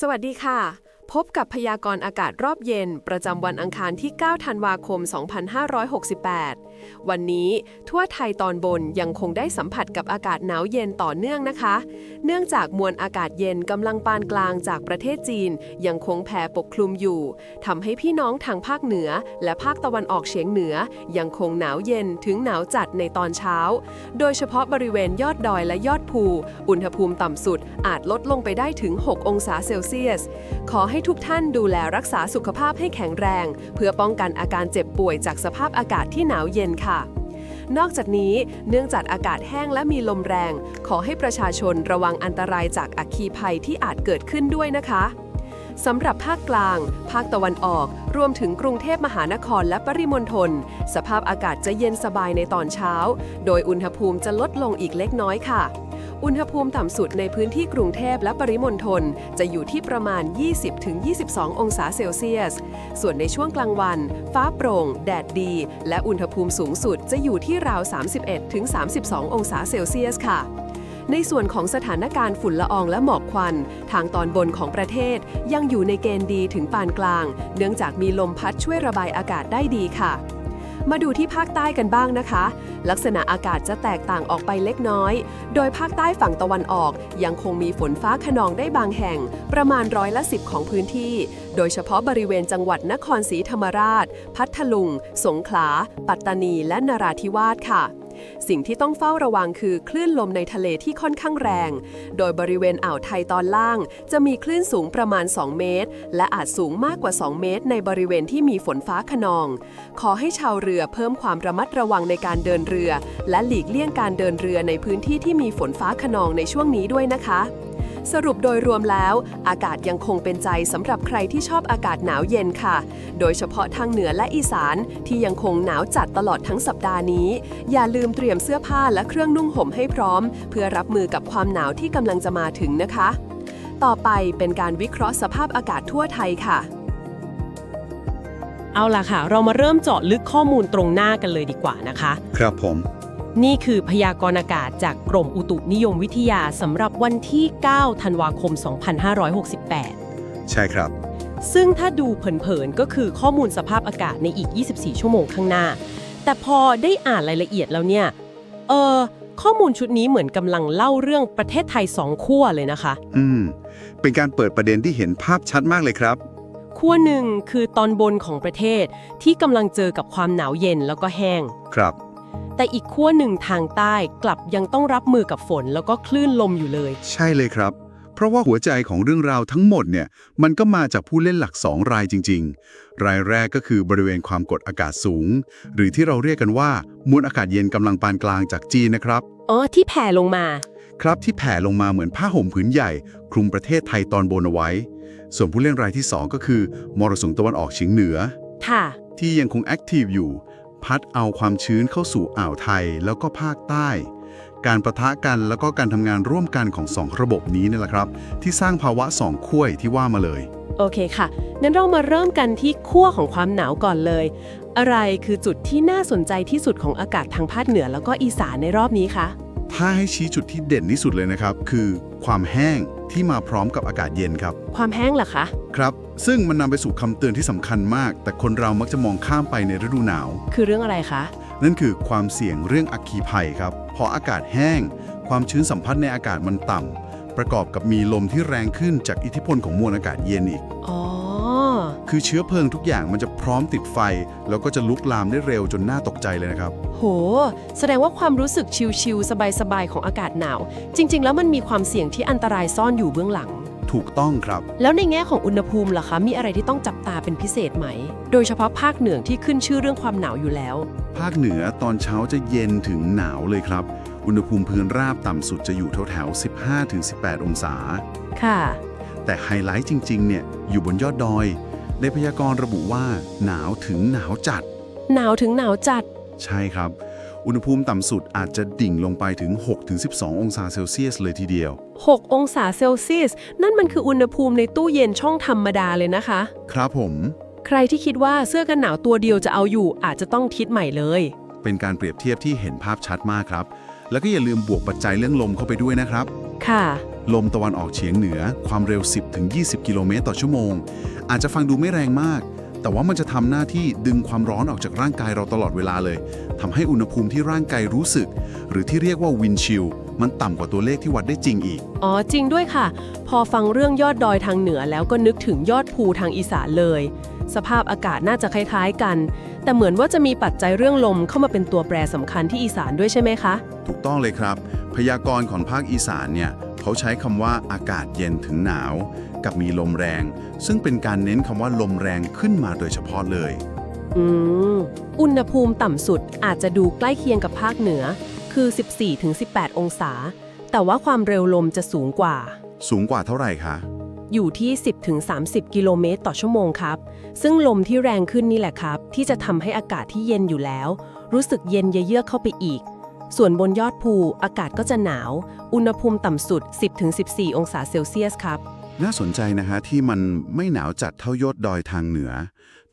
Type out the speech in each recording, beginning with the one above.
สวัสดีค่ะ พบกับพยากรณ์อากาศรอบเย็น ประจำวันอังคารที่ 9 ธันวาคม 2568 วันนี้ทั่วไทยตอนบนยังคงได้สัมผัสกับอากาศหนาวเย็นต่อเนื่องนะคะ เนื่องจากมวลอากาศเย็นกำลังปานกลางจากประเทศจีน ยังคงแผ่ปกคลุมอยู่ทำให้พี่น้องทางภาคเหนือ และภาคตะวันออกเฉียงเหนือ ยังคงหนาวเย็นถึงหนาวจัดในตอนเช้า โดยเฉพาะบริเวณยอดดอยและยอดภู อุณหภูมิต่ำสุดอาจลดลงไปได้ถึง 6 องศาเซลเซียส ขอให้ทุกท่านดูแลรักษาสุขภาพให้แข็งแรง เพื่อป้องกันอาการเจ็บป่วยจากสภาพอากาศที่หนาวเย็นค่ะ นอกจากนี้เนื่องจากอากาศแห้งและมีลมแรง ขอให้ประชาชนระวังอันตรายจากอัคคีภัยที่อาจเกิดขึ้นด้วยนะคะสำหรับภาคกลาง ภาคตะวันออก รวมถึงกรุงเทพมหานครและปริมณฑล สภาพอากาศจะเย็นสบายในตอนเช้า โดยอุณหภูมิจะลดลงอีกเล็กน้อยค่ะ อุณหภูมิต่ำสุดในพื้นที่กรุงเทพและปริมณฑลจะอยู่ที่ประมาณ 20-22 องศาเซลเซียส ส่วนในช่วงกลางวัน ฟ้าโปร่ง แดดดี และอุณหภูมิสูงสุดจะอยู่ที่ราว 31-32 องศาเซลเซียสค่ะในส่วนของสถานการณ์ฝุ่นละอองและหมอกควัน ทางตอนบนของประเทศยังอยู่ในเกณฑ์ดีถึงปานกลาง เนื่องจากมีลมพัดช่วยระบายอากาศได้ดีค่ะ มาดูที่ภาคใต้กันบ้างนะคะ ลักษณะอากาศจะแตกต่างออกไปเล็กน้อย โดยภาคใต้ฝั่งตะวันออก ยังคงมีฝนฟ้าขนองได้บางแห่ง ประมาณร้อยละสิบของพื้นที่ โดยเฉพาะบริเวณจังหวัดนครศรีธรรมราช พัทลุง สงขลา ปัตตานี และนราธิวาสค่ะ สิ่งที่ต้องเฝ้าระวังคือคลื่นลมในทะเลที่ค่อนข้างแรง โดยบริเวณอ่าวไทยตอนล่าง จะมีคลื่นสูงประมาณ 2 เมตร และอาจสูงมากกว่า 2 เมตร ในบริเวณที่มีฝนฟ้าขนอง ขอให้ชาวเรือเพิ่มความระมัดระวังในการเดินเรือ และหลีกเลี่ยงการเดินเรือในพื้นที่ที่มีฝนฟ้าขนองในช่วงนี้ด้วยนะคะ สรุปโดยรวมแล้ว อากาศยังคงเป็นใจสำหรับใครที่ชอบอากาศหนาวเย็นค่ะ โดยเฉพาะทางเหนือและอีสานที่ยังคงหนาวจัดตลอดทั้งสัปดาห์นี้ อย่าลืมเตรียมเสื้อผ้าและเครื่องนุ่งห่มให้พร้อม เพื่อรับมือกับความหนาวที่กำลังจะมาถึงนะคะ ต่อไปเป็นการวิเคราะห์สภาพอากาศทั่วไทยค่ะเอาล่ะค่ะ เรามาเริ่มเจาะลึกข้อมูลตรงหน้ากันเลยดีกว่านะคะ ครับผม นี่คือพยากรณ์อากาศจากกรมอุตุนิยมวิทยาสำหรับวันที่ 9 ธันวาคม 2568 ใช่ครับ ซึ่งถ้าดูเผินๆ ก็คือข้อมูลสภาพอากาศในอีก 24 ชั่วโมงข้างหน้า แต่พอได้อ่านรายละเอียดแล้วเนี่ย เออข้อมูลชุดนี้เหมือนกำลังเล่าเรื่องประเทศไทยสองขั้วเลยนะคะ อืม เป็นการเปิดประเด็นที่เห็นภาพชัดมากเลยครับขั้วหนึ่งคือตอนบนของประเทศที่กำลังเจอกับความหนาวเย็นแล้วก็แห้ง ครับ แต่อีกขั้วหนึ่งทางใต้กลับยังต้องรับมือกับฝนแล้วก็คลื่นลมอยู่เลย ใช่เลยครับ เพราะว่าหัวใจของเรื่องราวทั้งหมดเนี่ยมันก็มาจากผู้เล่นหลักสองรายจริง ๆ รายแรกก็คือบริเวณความกดอากาศสูง หรือที่เราเรียกกันว่ามวลอากาศเย็นกำลังปานกลางจากจีนนะครับ อ๋อ ที่แผ่ลงมา ครับที่แผ่ลงมาเหมือนผ้าห่มผืนใหญ่ คลุมประเทศไทยตอนบนเอาไว้ ส่วนผู้เล่นรายที่สองก็คือมรสุมตะวันออกเฉียงเหนือ ค่ะ ที่ยังคงแอคทีฟอยู่ พัดเอาความชื้นเข้าสู่อ่าวไทยแล้วก็ภาคใต้ การประทะกันแล้วก็การทำงานร่วมกันของสองระบบนี้นี่แหละครับ ที่สร้างภาวะสองขั้วที่ว่ามาเลย โอเคค่ะงั้นเรามาเริ่มกันที่ขั้วของความหนาวก่อนเลย อะไรคือจุดที่น่าสนใจที่สุดของอากาศทางภาคเหนือแล้วก็อีสานในรอบนี้คะ ถ้าให้ชี้จุดที่เด่นที่สุดเลยนะครับ คือความแห้งที่มาพร้อมกับอากาศเย็นครับ ความแห้งเหรอคะ ครับ ซึ่งมันนำไปสู่คำเตือนที่สำคัญมาก แต่คนเรามักจะมองข้ามไปในฤดูหนาว คือเรื่องอะไรคะ นั่นคือความเสี่ยงเรื่องอัคคีภัยครับ พออากาศแห้ง ความชื้นสัมพัทธ์ในอากาศมันต่ำประกอบกับมีลมที่แรงขึ้นจากอิทธิพลของมวลอากาศเย็นอีก อ๋อ คือเชื้อเพลิงทุกอย่างมันจะพร้อมติดไฟ แล้วก็จะลุกลามได้เร็วจนน่าตกใจเลยนะครับ โห แสดงว่าความรู้สึกชิลๆสบายๆของอากาศหนาว จริง ๆ แล้วมันมีความเสี่ยงที่อันตรายซ่อนอยู่เบื้องหลัง ถูกต้องครับ แล้วในแง่ของอุณหภูมิล่ะคะ มีอะไรที่ต้องจับตาเป็นพิเศษไหม โดยเฉพาะภาคเหนือที่ขึ้นชื่อเรื่องความหนาวอยู่แล้ว ภาคเหนือตอนเช้าจะเย็นถึงหนาวเลยครับ อุณหภูมิพื้นราบต่ำสุดจะอยู่แถวๆ15-18 องศา ค่ะ แต่ไฮไลท์จริงๆเนี่ยอยู่บนยอดดอย ในพยากรณ์ระบุว่า หนาวถึงหนาวจัด หนาวถึงหนาวจัด ใช่ครับ อุณหภูมิต่ำสุดอาจจะดิ่งลงไปถึง 6-12 องศาเซลเซียสเลยทีเดียว 6 องศาเซลเซียส นั่นมันคืออุณหภูมิในตู้เย็นช่องธรรมดาเลยนะคะ ครับผม ใครที่คิดว่าเสื้อกันหนาวตัวเดียวจะเอาอยู่ อาจจะต้องคิดใหม่เลย เป็นการเปรียบเทียบที่เห็นภาพชัดมากครับ แล้วก็อย่าลืมบวกปัจจัยเรื่องลมเข้าไปด้วยนะครับ ค่ะ ลมตะวันออกเฉียงเหนือความเร็ว 10-20 กิโลเมตรต่อชั่วโมง อาจจะฟังดูไม่แรงมาก แต่ว่ามันจะทำหน้าที่ดึงความร้อนออกจากร่างกายเราตลอดเวลาเลยทำให้อุณหภูมิที่ร่างกายรู้สึก หรือที่เรียกว่าวินชิลมันต่ำกว่าตัวเลขที่วัดได้จริงอีก อ๋อ จริงด้วยค่ะ พอฟังเรื่องยอดดอยทางเหนือแล้วก็นึกถึงยอดภูทางอีสานเลย สภาพอากาศน่าจะคล้ายๆกัน แต่เหมือนว่าจะมีปัจจัยเรื่องลมเข้ามาเป็นตัวแปรสำคัญที่อีสานด้วยใช่ไหมคะ ถูกต้องเลยครับ พยากรณ์ของภาคอีสานเนี่ย เขาใช้คำว่าอากาศเย็นถึงหนาว กับมีลมแรง ซึ่งเป็นการเน้นคำว่าลมแรงขึ้นมาโดยเฉพาะเลย อืม อุณหภูมิต่ำสุดอาจจะดูใกล้เคียงกับภาคเหนือ คือ 14-18 องศา แต่ว่าความเร็วลมจะสูงกว่า สูงกว่าเท่าไหร่คะ อยู่ที่ 10-30 กิโลเมตรต่อชั่วโมงครับ ซึ่งลมที่แรงขึ้นนี่แหละครับ ที่จะทำให้อากาศที่เย็นอยู่แล้ว รู้สึกเย็นเยือกเข้าไปอีก ส่วนบนยอดภูอากาศก็จะหนาว อุณหภูมิต่ำสุด 10-14 องศาเซลเซียสครับ น่าสนใจนะฮะที่มันไม่หนาวจัดเท่ายอดดอยทางเหนือ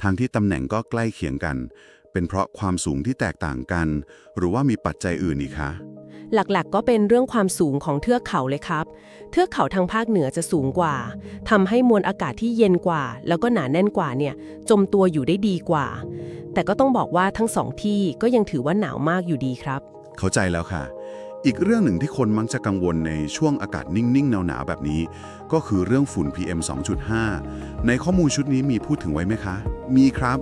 ทางที่ตำแหน่งก็ใกล้เคียงกัน เป็นเพราะความสูงที่แตกต่างกัน หรือว่ามีปัจจัยอื่นอีกคะหลักๆก็เป็นเรื่องความสูงของเทือกเขาเลยครับ เทือกเขาทางภาคเหนือจะสูงกว่าทำให้มวลอากาศที่เย็นกว่า แล้วก็หนาแน่นกว่าเนี่ย จมตัวอยู่ได้ดีกว่า แต่ก็ต้องบอกว่าทั้งสองที่ก็ยังถือว่าหนาวมากอยู่ดีครับ เข้าใจแล้วค่ะ อีกเรื่องหนึ่งที่คนมักจะกังวลในช่วงอากาศนิ่งๆ หนาวๆ แบบนี้ ก็คือเรื่องฝุ่น PM 2.5 ในข้อมูลชุดนี้มีพูดถึงไว้ไหมคะ มีครับ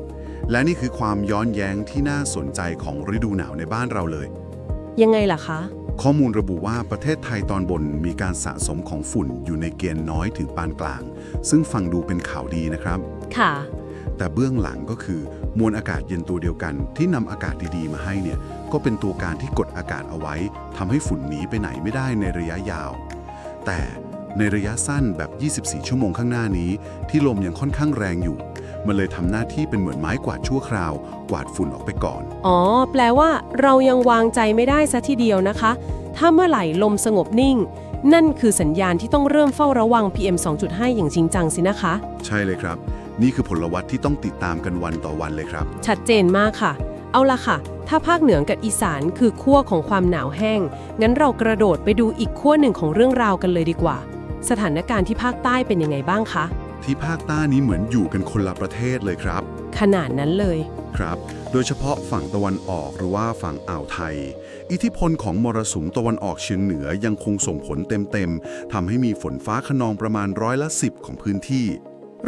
และนี่คือความย้อนแย้งที่น่าสนใจของฤดูหนาวในบ้านเราเลย ยังไงล่ะคะ ข้อมูลระบุว่าประเทศไทยตอนบนมีการสะสมของฝุ่นอยู่ในเกณฑ์น้อยถึงปานกลาง ซึ่งฟังดูเป็นข่าวดีนะครับ ค่ะ แต่เบื้องหลังก็คือมวลอากาศเย็นตัวเดียวกันที่นำอากาศดีๆ มาให้เนี่ย ก็เป็นตัวการที่กดอากาศเอาไว้ทำให้ฝุ่นหนีไปไหนไม่ได้ในระยะยาว แต่ในระยะสั้นแบบ 24 ชั่วโมงข้างหน้านี้ ที่ลมยังค่อนข้างแรงอยู่ มันเลยทำหน้าที่เป็นเหมือนไม้กวาดชั่วคราว กวาดฝุ่นออกไปก่อน อ๋อ แปลว่าเรายังวางใจไม่ได้ซะทีเดียวนะคะ ถ้าเมื่อไหร่ลมสงบนิ่ง นั่นคือสัญญาณที่ต้องเริ่มเฝ้าระวัง PM 2.5 อย่างจริงจังสินะคะ ใช่เลยครับ นี่คือผลวัตที่ต้องติดตามกันวันต่อวันเลยครับ ชัดเจนมากค่ะ เอาละค่ะ ถ้าภาคเหนือกับอีสานคือขั้วของความหนาวแห้ง งั้นเรากระโดดไปดูอีกขั้วหนึ่งของเรื่องราวกันเลยดีกว่า สถานการณ์ที่ภาคใต้เป็นยังไงบ้างคะ ที่ภาคใต้นี้เหมือนอยู่กันคนละประเทศเลยครับ ขนาดนั้นเลย ครับ โดยเฉพาะฝั่งตะวันออกหรือว่าฝั่งอ่าวไทย อิทธิพลของมรสุมตะวันออกเฉียงเหนือยังคงส่งผลเต็มๆทำให้มีฝนฟ้าขนองประมาณร้อยละสิบของพื้นที่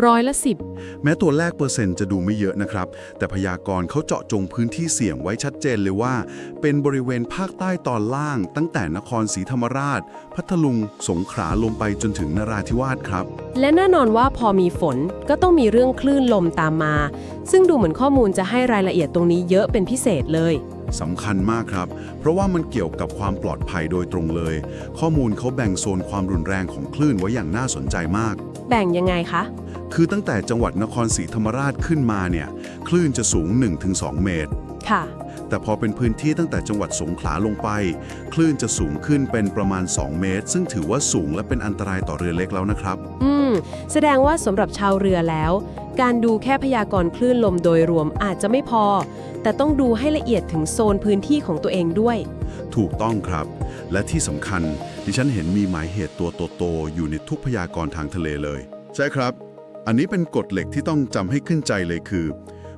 ร้อยละสิบแม้ตัวแรกเปอร์เซ็นต์จะดูไม่เยอะนะครับ แต่พยากรณ์เขาเจาะจงพื้นที่เสี่ยงไว้ชัดเจนเลยว่า เป็นบริเวณภาคใต้ตอนล่าง ตั้งแต่นครศรีธรรมราช พัทลุง สงขลาลงไปจนถึงนราธิวาสครับ และแน่นอนว่าพอมีฝนก็ต้องมีเรื่องคลื่นลมตามมา ซึ่งดูเหมือนข้อมูลจะให้รายละเอียดตรงนี้เยอะเป็นพิเศษเลยสำคัญมากครับ เพราะว่ามันเกี่ยวกับความปลอดภัยโดยตรงเลย ข้อมูลเขาแบ่งโซนความรุนแรงของคลื่นไว้อย่างน่าสนใจมาก แบ่งยังไงคะ คือตั้งแต่จังหวัดนครศรีธรรมราชขึ้นมาเนี่ยคลื่นจะสูง 1-2 เมตร ค่ะ แต่พอเป็นพื้นที่ตั้งแต่จังหวัดสงขลาลงไป คลื่นจะสูงขึ้นเป็นประมาณ 2 เมตร ซึ่งถือว่าสูงและเป็นอันตรายต่อเรือเล็กแล้วนะครับ อืม แสดงว่าสำหรับชาวเรือแล้ว การดูแค่พยากรณ์คลื่นลมโดยรวมอาจจะไม่พอ แต่ต้องดูให้ละเอียดถึงโซนพื้นที่ของตัวเองด้วย ถูกต้องครับ และที่สำคัญ ดิฉันเห็นมีหมายเหตุตัวโตๆอยู่ในทุกพยากรณ์ทางทะเลเลย ใช่ครับ อันนี้เป็นกฎเหล็กที่ต้องจำให้ขึ้นใจเลยคือ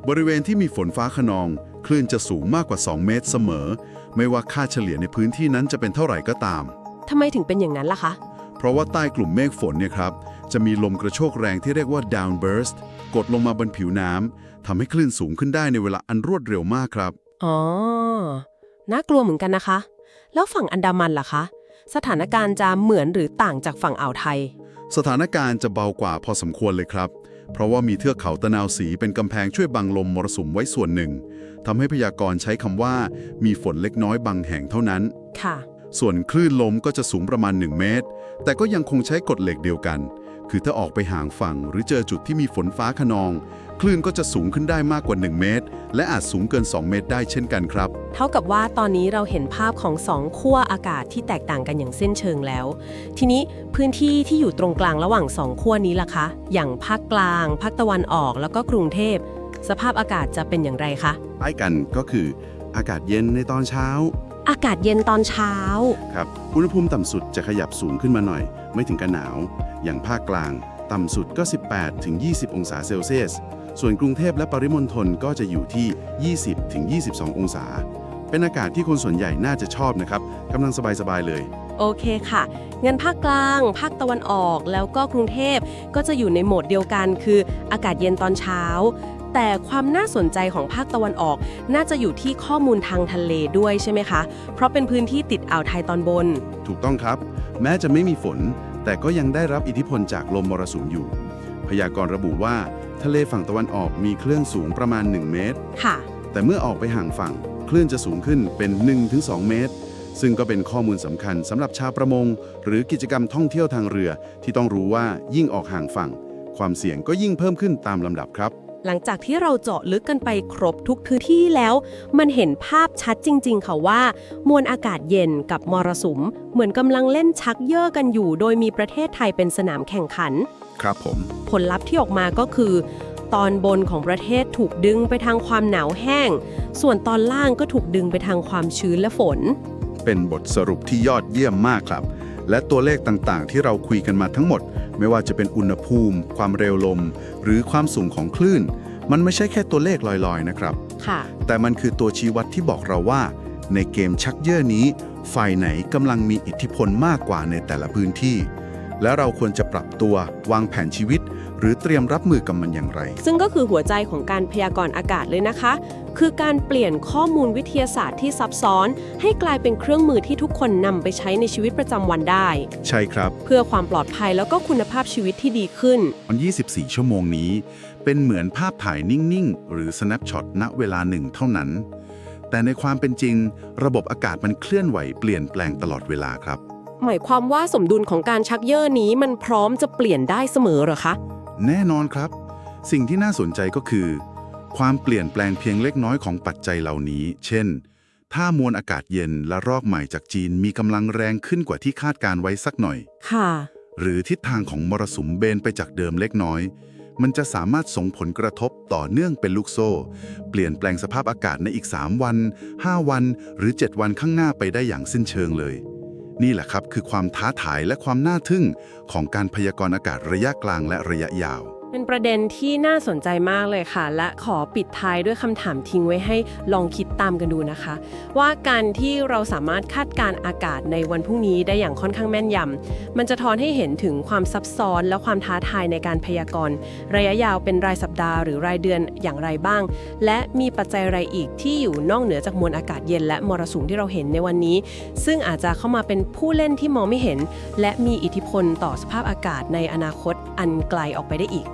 บริเวณที่มีฝนฟ้าขนอง คลื่นจะสูงมากกว่า 2 เมตรเสมอ ไม่ว่าค่าเฉลี่ยในพื้นที่นั้นจะเป็นเท่าไหร่ก็ตาม ทำไมถึงเป็นอย่างนั้นล่ะคะ เพราะว่าใต้กลุ่มเมฆฝนเนี่ยครับ จะมีลมกระโชกแรงที่เรียกว่า downburst กดลงมาบนผิวน้ำทำให้คลื่นสูงขึ้นได้ในเวลาอันรวดเร็วมากครับ อ๋อ น่ากลัวเหมือนกันนะคะ แล้วฝั่งอันดามันล่ะคะ สถานการณ์จะเหมือนหรือต่างจากฝั่งอ่าวไทย สถานการณ์จะเบากว่าพอสมควรเลยครับ เพราะว่ามีเทือกเขาตะนาวสีเป็นกำแพงช่วยบังลมมรสุมไว้ส่วนหนึ่งทำให้พยากรณ์ใช้คำว่า มีฝนเล็กน้อยบางแห่งเท่านั้น ค่ะ ส่วนคลื่นลมก็จะสูงประมาณ 1 เมตร แต่ก็ยังคงใช้กฎเหล็กเดียวกัน คือถ้าออกไปห่างฝั่งหรือเจอจุดที่มีฝนฟ้าขนอง คลื่นก็จะสูงขึ้นได้มากกว่า 1 เมตร และอาจสูงเกิน 2 เมตรได้เช่นกันครับ เท่ากับว่าตอนนี้เราเห็นภาพของสองขั้วอากาศที่แตกต่างกันอย่างสิ้นเชิงแล้ว ทีนี้พื้นที่ที่อยู่ตรงกลางระหว่างสองขั้วนี้ล่ะคะ อย่างภาคกลาง ภาคตะวันออกแล้วก็กรุงเทพ สภาพอากาศจะเป็นอย่างไรคะใกล้กันก็คือ อากาศเย็นในตอนเช้า อากาศเย็นตอนเช้า ครับ อุณหภูมิต่ำสุดจะขยับสูงขึ้นมาหน่อย ไม่ถึงกับหนาว อย่างภาคกลาง ต่ำสุดก็ 18 ถึง 20 องศาเซลเซียส ส่วนกรุงเทพและปริมณฑลก็จะอยู่ที่ 20 ถึง 22 องศา เป็นอากาศที่คนส่วนใหญ่น่าจะชอบนะครับกำลังสบาย ๆ เลย โอเคค่ะ งั้นภาคกลาง ภาคตะวันออก แล้วก็กรุงเทพก็จะอยู่ในโหมดเดียวกัน คืออากาศเย็นตอนเช้า แต่ความน่าสนใจของภาคตะวันออก น่าจะอยู่ที่ข้อมูลทางทะเลด้วยใช่ไหมคะ เพราะเป็นพื้นที่ติดอ่าวไทยตอนบน ถูกต้องครับ แม้จะไม่มีฝน แต่ก็ยังได้รับอิทธิพลจากลมมรสุมอยู่ พยากรณ์ระบุว่า ทะเลฝั่งตะวันออกมีคลื่นสูงประมาณ 1 เมตร ค่ะ แต่เมื่อออกไปห่างฝั่งคลื่นจะสูงขึ้นเป็น 1-2 เมตร ซึ่งก็เป็นข้อมูลสำคัญสำหรับชาวประมง หรือกิจกรรมท่องเที่ยวทางเรือ ที่ต้องรู้ว่ายิ่งออกห่างฝั่ง ความเสี่ยงก็ยิ่งเพิ่มขึ้นตามลำดับครับ หลังจากที่เราเจาะลึกกันไปครบทุกพื้นที่แล้ว มันเห็นภาพชัดจริง ๆ ค่ะว่า มวลอากาศเย็นกับมรสุม เหมือนกำลังเล่นชักเย่อกันอยู่ โดยมีประเทศไทยเป็นสนามแข่งขัน ครับผม ผลลัพธ์ที่ออกมาก็คือ ตอนบนของประเทศถูกดึงไปทางความหนาวแห้ง ส่วนตอนล่างก็ถูกดึงไปทางความชื้นและฝน เป็นบทสรุปที่ยอดเยี่ยมมากครับ และตัวเลขต่างๆ ที่เราคุยกันมาทั้งหมด ไม่ว่าจะเป็นอุณหภูมิ ความเร็วลม หรือความสูงของคลื่น มันไม่ใช่แค่ตัวเลขลอยๆนะครับ ค่ะ แต่มันคือตัวชี้วัดที่บอกเราว่า ในเกมชักเย่อนี้ ฝ่ายไหนกำลังมีอิทธิพลมากกว่าในแต่ละพื้นที่ และเราควรจะปรับตัววางแผนชีวิต หรือเตรียมรับมือกับมันอย่างไร ซึ่งก็คือหัวใจของการพยากรณ์อากาศเลยนะคะ คือการเปลี่ยนข้อมูลวิทยาศาสตร์ที่ซับซ้อน ให้กลายเป็นเครื่องมือที่ทุกคนนำไปใช้ในชีวิตประจำวันได้ ใช่ครับ เพื่อความปลอดภัยแล้วก็คุณภาพชีวิตที่ดีขึ้นวัน24 ชั่วโมงนี้ เป็นเหมือนภาพถ่ายนิ่งๆ หรือ snapshot ณเวลาหนึ่งเท่านั้น แต่ในความเป็นจริง ระบบอากาศมันเคลื่อนไหวเปลี่ยนแปลงตลอดเวลาครับ หมายความว่าสมดุลของการชักเย่อนี้มันพร้อมจะเปลี่ยนได้เสมอเหรอคะ แน่นอนครับ สิ่งที่น่าสนใจก็คือ ความเปลี่ยนแปลงเพียงเล็กน้อยของปัจจัยเหล่านี้ เช่น ถ้ามวลอากาศเย็นและรอกใหม่จากจีนมีกำลังแรงขึ้นกว่าที่คาดการไว้สักหน่อย ค่ะ หรือทิศทางของมรสุมเบนไปจากเดิมเล็กน้อย มันจะสามารถส่งผลกระทบต่อเนื่องเป็นลูกโซ่ เปลี่ยนแปลงสภาพอากาศในอีก 3 วัน 5 วัน หรือ 7 วันข้างหน้าไปได้อย่างสิ้นเชิงเลย นี่แหละครับคือความท้าทายและความน่าทึ่งของการพยากรณ์อากาศระยะกลางและระยะยาว เป็นประเด็นที่น่าสนใจมากเลยค่ะ และขอปิดท้ายด้วยคำถามทิ้งไว้ให้ลองคิดตามกันดูนะคะ ว่าการที่เราสามารถคาดการอากาศในวันพรุ่งนี้ได้อย่างค่อนข้างแม่นยำมันจะทอนให้เห็นถึงความซับซ้อนและความท้าทายในการพยากรณ์ระยะยาวเป็นรายสัปดาห์หรือรายเดือนอย่างไรบ้าง และมีปัจจัยอะไรอีกที่อยู่นอกเหนือจากมวลอากาศเย็นและมรสุมที่เราเห็นในวันนี้ ซึ่งอาจจะเข้ามาเป็นผู้เล่นที่มองไม่เห็น และมีอิทธิพลต่อสภาพอากาศในอนาคตอันไกลออกไปได้อีก